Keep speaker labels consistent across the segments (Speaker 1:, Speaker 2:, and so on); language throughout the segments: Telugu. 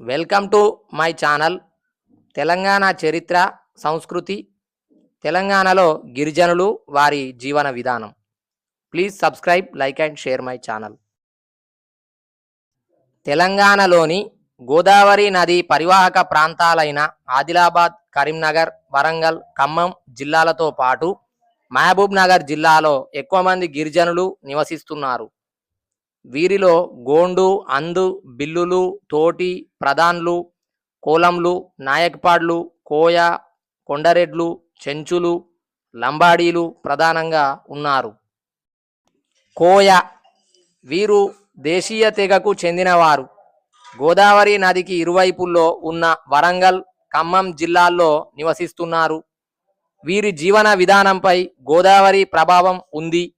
Speaker 1: Welcome to my channel. Telangana చరిత్ర సంస్కృతి తెలంగాణలో గిరిజనులు వారి జీవన విధానం. Please subscribe like and share my channel. తెలంగాణలోని గోదావరి నది పరివాహక ప్రాంతాలైన ఆదిలాబాద్ కరీంనగర్ వరంగల్ ఖమ్మం జిల్లాలతో పాటు మహబూబ్ నగర్ జిల్లాలో ఎక్కువ మంది గిరిజనులు నివసిస్తున్నారు. వీరిలో గోండు అందు బిల్లులు తోటి ప్రధాన్లు కోలంలు నాయక్పాడ్లు కోయ కొండరెడ్లు చెంచులు లంబాడీలు ప్రధానంగా ఉన్నారు. కోయ వీరు దేశీయ తెగకు చెందినవారు. గోదావరి నదికి ఇరువైపుల్లో ఉన్న వరంగల్ ఖమ్మం జిల్లాల్లో నివసిస్తున్నారు. వీరి జీవన విధానంపై గోదావరి ప్రభావం ఉంది.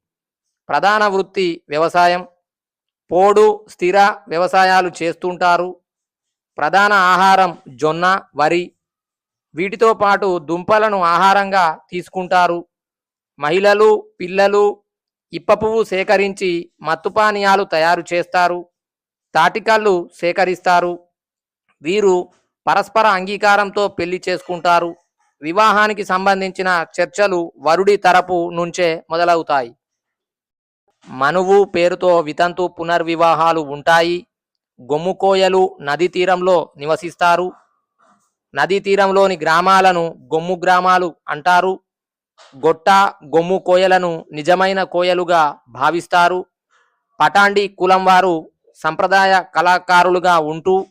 Speaker 1: ప్రధాన వృత్తి వ్యవసాయం పోడు స్థిర వ్యవసాయాలు చేస్తుంటారు. ప్రధాన ఆహారం జొన్న వరి. వీటితో పాటు దుంపలను ఆహారంగా తీసుకుంటారు. మహిళలు పిల్లలు ఇప్పపువ్వు సేకరించి మత్తుపానీయాలు తయారు చేస్తారు. తాటికల్లు సేకరిస్తారు. వీరు పరస్పర అంగీకారంతో పెళ్ళి చేసుకుంటారు. వివాహానికి సంబంధించిన చర్చలు వరుడి తరపు నుంచే మొదలవుతాయి. మనువు పేరుతో వితంతు పునర్వివాహాలు ఉంటాయి. గొమ్ముకోయలు నదీ తీరంలో నివసిస్తారు. నదీ తీరంలోని గ్రామాలను గొమ్ము గ్రామాలు అంటారు. గొట్ట గొమ్ము కోయలను నిజమైన కోయలుగా భావిస్తారు. పటాండి కులం వారు సంప్రదాయ కళాకారులుగా ఉంటూ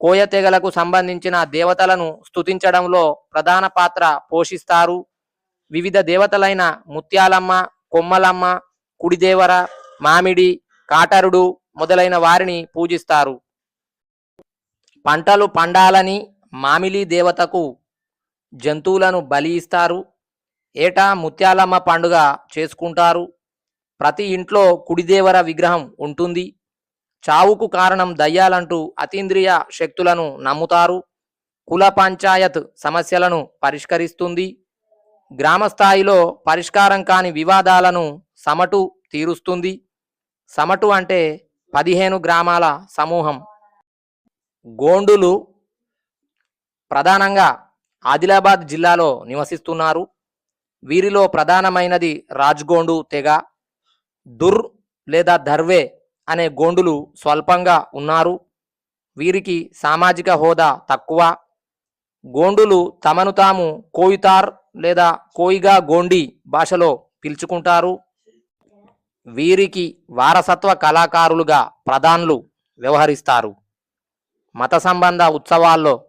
Speaker 1: కోయ తెగలకు సంబంధించిన దేవతలను స్తుతించడంలో ప్రధాన పాత్ర పోషిస్తారు. వివిధ దేవతలైన ముత్యాలమ్మ కొమ్మలమ్మ కుడిదేవర మామిడి కాటరుడు మొదలైన వారిని పూజిస్తారు. పంటలు పండాలని మామిలి దేవతకు జంతువులను బలి ఇస్తారు. ఏటా ముత్యాలమ్మ పండుగ చేసుకుంటారు. ప్రతి ఇంట్లో కుడిదేవర విగ్రహం ఉంటుంది. చావుకు కారణం దయ్యాలంటూ అతీంద్రియ శక్తులను నమ్ముతారు. కుల పంచాయత్ సమస్యలను పరిష్కరిస్తుంది. గ్రామ స్థాయిలో పరిష్కారం కాని వివాదాలను సమటు తీరుస్తుంది. సమటు అంటే పదిహేను గ్రామాల సమూహం. గోండులు ప్రధానంగా ఆదిలాబాద్ జిల్లాలో నివసిస్తున్నారు. వీరిలో ప్రధానమైనది రాజ్గోండు తెగ. దుర్ లేదా దర్వే అనే గోండులు స్వల్పంగా ఉన్నారు. వీరికి సామాజిక హోదా తక్కువ. గోండులు తమను తాము కోయితార్ లేదా కోయిగా గోండి భాషలో పిలుచుకుంటారు. వీరికి వారసత్వ కళాకారులుగా ప్రధాన్లు వ్యవహరిస్తారు. మత సంబంధ ఉత్సవాల్లో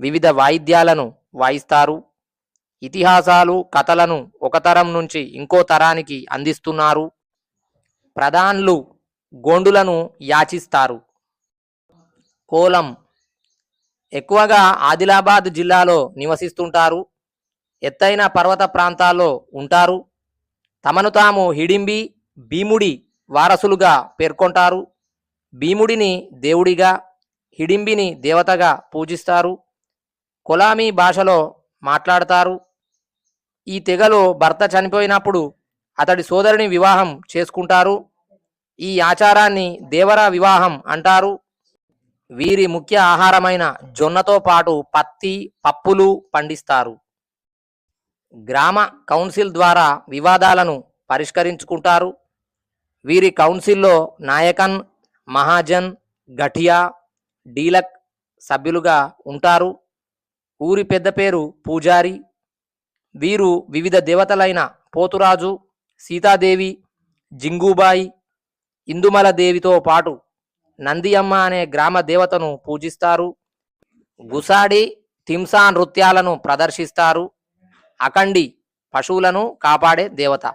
Speaker 1: వివిధ వాయిద్యాలను వాయిస్తారు. ఇతిహాసాలు కథలను ఒక తరం నుంచి ఇంకో తరానికి అందిస్తున్నారు. ప్రధాన్లు గోండులను యాచిస్తారు. కోలం ఎక్కువగా ఆదిలాబాద్ జిల్లాలో నివసిస్తుంటారు. ఎత్తైన పర్వత ప్రాంతాల్లో ఉంటారు. తమను తాము హిడింబి భీముడి వారసులుగా పేర్కొంటారు. భీముడిని దేవుడిగా హిడింబిని దేవతగా పూజిస్తారు. కొలామీ భాషలో మాట్లాడతారు. ఈ తెగలో భర్త చనిపోయినప్పుడు అతడి సోదరుని వివాహం చేసుకుంటారు. ఈ ఆచారాన్ని దేవర వివాహం అంటారు. వీరి ముఖ్య ఆహారమైన జొన్నతో పాటు పత్తి పప్పులు పండిస్తారు. గ్రామ కౌన్సిల్ ద్వారా వివాదాలను పరిష్కరించుకుంటారు. వీరి కౌన్సిల్లో నాయకన్ మహాజన్ గఠియా డీలక్ సభ్యులుగా ఉంటారు. ఊరి పెద్ద పేరు పూజారి. వీరు వివిధ దేవతలైన పోతురాజు సీతాదేవి జింగూబాయి ఇందుమల దేవితో పాటు నందియమ్మ అనే గ్రామ దేవతను పూజిస్తారు. గుసాడి తింసా నృత్యాలను ప్రదర్శిస్తారు. అఖండి పశువులను కాపాడే దేవత.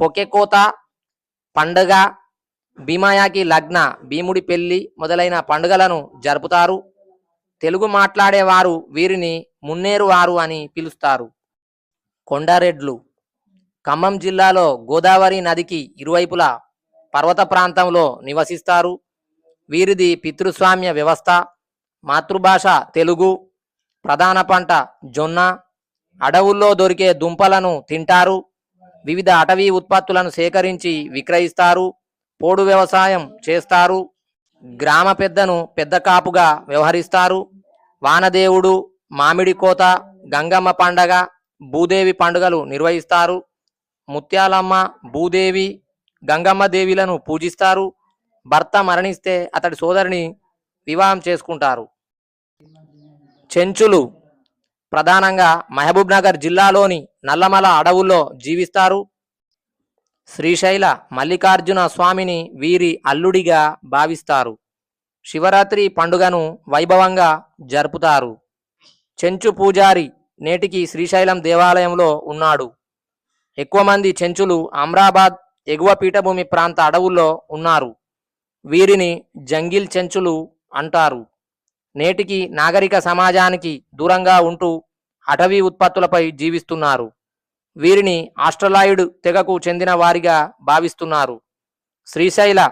Speaker 1: పొకెకోత పండగ భీమాయాకి లగ్న భీముడి పెళ్ళి మొదలైన పండుగలను జరుపుతారు. తెలుగు మాట్లాడేవారు వీరిని మున్నేరు వారు అని పిలుస్తారు. కొండారెడ్లు ఖమ్మం జిల్లాలో గోదావరి నదికి ఇరువైపులా పర్వత ప్రాంతంలో నివసిస్తారు. వీరిది పితృస్వామ్య వ్యవస్థ మాతృభాష తెలుగు ప్రధాన పంట జొన్న అడవుల్లో దొరికే దుంపలను తింటారు. వివిధ అటవీ ఉత్పత్తులను సేకరించి విక్రయిస్తారు పోడు వ్యవసాయం చేస్తారు గ్రామ పెద్దను పెద్ద కాపుగా వ్యవహరిస్తారు వానదేవుడు మామిడి కోత గంగమ్మ పండగ భూదేవి పండుగలు నిర్వహిస్తారు ముత్యాలమ్మ భూదేవి గంగమ్మ దేవిలను పూజిస్తారు భర్త మరణిస్తే అతడి సోదరిని వివాహం చేసుకుంటారు. చెంచులు ప్రధానంగా మహబూబ్ నగర్ జిల్లాలోని నల్లమల అడవుల్లో జీవిస్తారు. శ్రీశైల మల్లికార్జున స్వామిని వీరి అల్లుడిగా భావిస్తారు. శివరాత్రి పండుగను వైభవంగా జరుపుతారు. చెంచు పూజారి నేటికి శ్రీశైలం దేవాలయంలో ఉన్నాడు. ఎక్కువ మంది చెంచులు అమ్రాబాద్ ఎగువ పీఠభూమి ప్రాంత అడవుల్లో ఉన్నారు. వీరిని జంగిల్ చెంచులు అంటారు. నేటికి నాగరిక సమాజానికి దూరంగా ఉంటూ అటవీ ఉత్పత్తులపై జీవిస్తున్నారు. వీరిని ఆస్ట్రలాయిడ్ తెగకు చెందిన వారిగా భావిస్తున్నారు. శ్రీశైల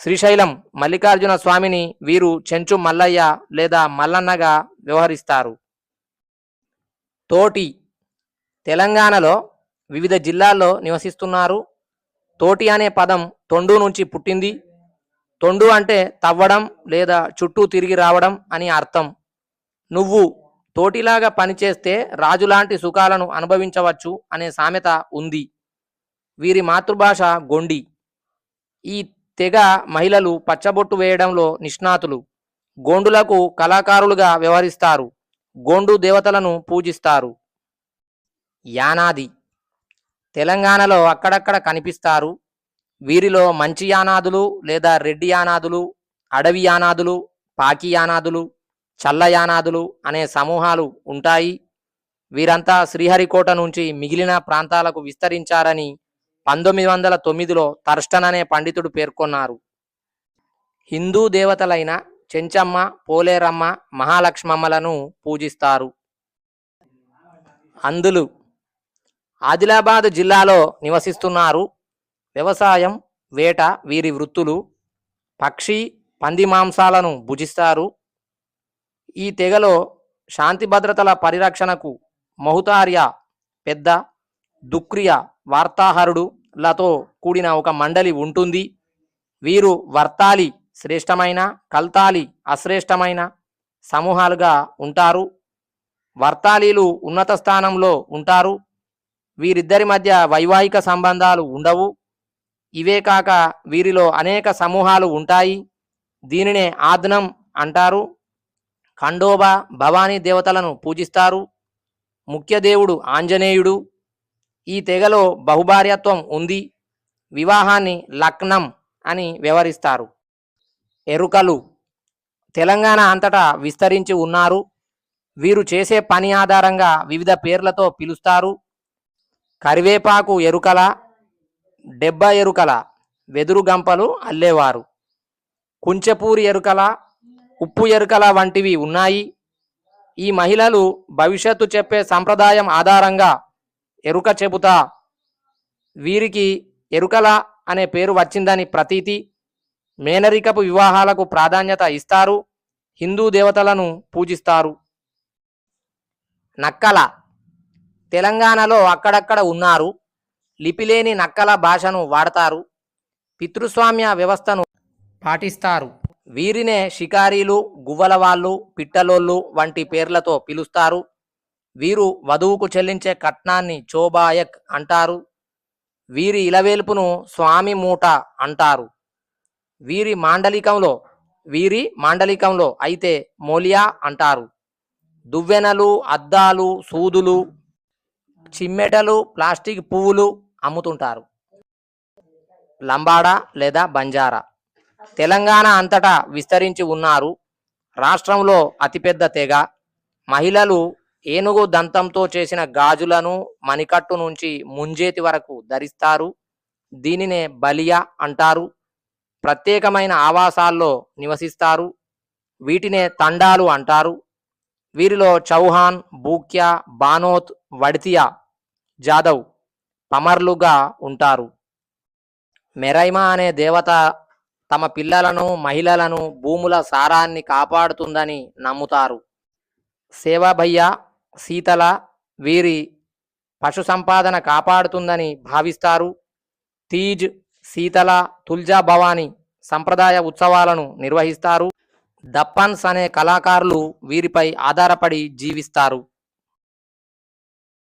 Speaker 1: శ్రీశైలం మల్లికార్జున స్వామిని వీరు చెంచు మల్లయ్య లేదా మల్లన్నగా వ్యవహరిస్తారు. తోటి తెలంగాణలో వివిధ జిల్లాల్లో నివసిస్తున్నారు. తోటి అనే పదం తొండు నుంచి పుట్టింది. తొండు అంటే తవ్వడం లేదా చుట్టూ తిరిగి రావడం అని అర్థం. నువ్వు తోటిలాగా పనిచేస్తే రాజులాంటి సుఖాలను అనుభవించవచ్చు అనే సామెత ఉంది. వీరి మాతృభాష గొండి. ఈ తెగ మహిళలు పచ్చబొట్టు వేయడంలో నిష్ణాతులు. గోండులకు కళాకారులుగా వ్యవహరిస్తారు. గోండు దేవతలను పూజిస్తారు. యానాది. తెలంగాణలో అక్కడక్కడ కనిపిస్తారు వీరిలో మంచి యానాదులు లేదా రెడ్డి యానాదులు అడవి యానాదులు పాకి యానాదులు చల్ల యానాదులు అనే సమూహాలు ఉంటాయి. వీరంతా శ్రీహరికోట నుంచి మిగిలిన ప్రాంతాలకు విస్తరించారని పంతొమ్మిది వందల తొమ్మిదిలో తర్స్టన్ అనే పండితుడు పేర్కొన్నారు. హిందూ దేవతలైన చెంచమ్మ పోలేరమ్మ మహాలక్ష్మమ్మలను పూజిస్తారు. అందులు ఆదిలాబాద్ జిల్లాలో నివసిస్తున్నారు వ్యవసాయం వేట వీరి వృత్తులు పక్షి పంది మాంసాలను భుజిస్తారు. ఈ తెగలో శాంతి భద్రతల పరిరక్షణకు మహుతార్య పెద్ద దుక్రియ వార్తాహరుడులతో కూడిన ఒక మండలి ఉంటుంది. వీరు వర్తాలి శ్రేష్టమైన కల్తాలి అశ్రేష్టమైన సమూహాలుగా ఉంటారు. వర్తాలీలు ఉన్నత స్థానంలో ఉంటారు. వీరిద్దరి మధ్య వైవాహిక సంబంధాలు ఉండవు. ఇవే కాక వీరిలో అనేక సమూహాలు ఉంటాయి. దీనినే ఆద్నం అంటారు. ఖండోబా భవానీ దేవతలను పూజిస్తారు. ముఖ్య దేవుడు ఆంజనేయుడు. ఈ తెగలో బహుభార్యత్వం ఉంది. వివాహాన్ని లక్నం అని వ్యవహరిస్తారు. ఎరుకలు తెలంగాణ అంతటా విస్తరించి ఉన్నారు. వీరు చేసే పని ఆధారంగా వివిధ పేర్లతో పిలుస్తారు. కరివేపాకు ఎరుకల డెబ్బ ఎరుకల వెదురు గంపలు అల్లేవారు. కుంచెపూరి ఎరుకల ఉప్పు ఎరుకల వంటివి ఉన్నాయి. ఈ మహిళలు భవిష్యత్తు చెప్పే సంప్రదాయం ఆధారంగా ఎరుక చెబుతా వీరికి ఎరుకల అనే పేరు వచ్చిందని ప్రతీతి. మేనరికపు వివాహాలకు ప్రాధాన్యత ఇస్తారు హిందూ దేవతలను పూజిస్తారు. నక్కల తెలంగాణలో అక్కడక్కడ ఉన్నారు. లిపిలేని నక్కల భాషను వాడతారు పితృస్వామ్య వ్యవస్థను పాటిస్తారు. వీరినే షికారీలు గువ్వలవాళ్ళు పిట్టలోళ్ళు వంటి పేర్లతో పిలుస్తారు. వీరు వధువుకు చెల్లించే కట్నాన్ని చోబాయక్ అంటారు. వీరి ఇలవేల్పును స్వామి మూట అంటారు. వీరి మాండలికంలో వీరి మాండలికంలో అయితే మోలియా అంటారు. దువ్వెనలు అద్దాలు సూదులు చిమ్మెటలు ప్లాస్టిక్ పువ్వులు అమ్ముతుంటారు. లంబాడా లేదా బంజారా? తెలంగాణ అంతటా విస్తరించి ఉన్నారు. రాష్ట్రంలో అతిపెద్ద తెగ. మహిళలు ఏనుగు దంతంతో చేసిన గాజులను మణికట్టు నుంచి ముంజేతి వరకు ధరిస్తారు. దీనినే బలియా అంటారు. ప్రత్యేకమైన ఆవాసాల్లో నివసిస్తారు. వీటినే తండాలు అంటారు. వీరిలో చౌహాన్ బూక్యా బానోత్ వడితియా జాదవ్ పమర్లుగా ఉంటారు. మెరైమా అనే దేవత తమ పిల్లలను మహిళలను భూముల సారాన్ని కాపాడుతుందని నమ్ముతారు. సేవాభయ్య శీతల వీరి పశు సంపాదన కాపాడుతుందని భావిస్తారు. తీజ్ శీతల తుల్జా భవాని సంప్రదాయ ఉత్సవాలను నిర్వహిస్తారు. దప్పన్స్ అనే కళాకారులు వీరిపై ఆధారపడి జీవిస్తారు.